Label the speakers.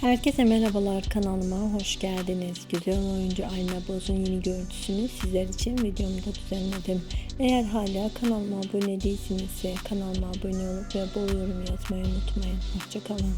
Speaker 1: Herkese merhabalar kanalıma hoş geldiniz. Güzel oyuncu Ayna Boz'un yeni görüntüsünü sizler için videomda düzenledim. Eğer hala kanalıma abone değilsinizse kanalıma abone olup ve bol yorum yazmayı unutmayın. Hoşçakalın.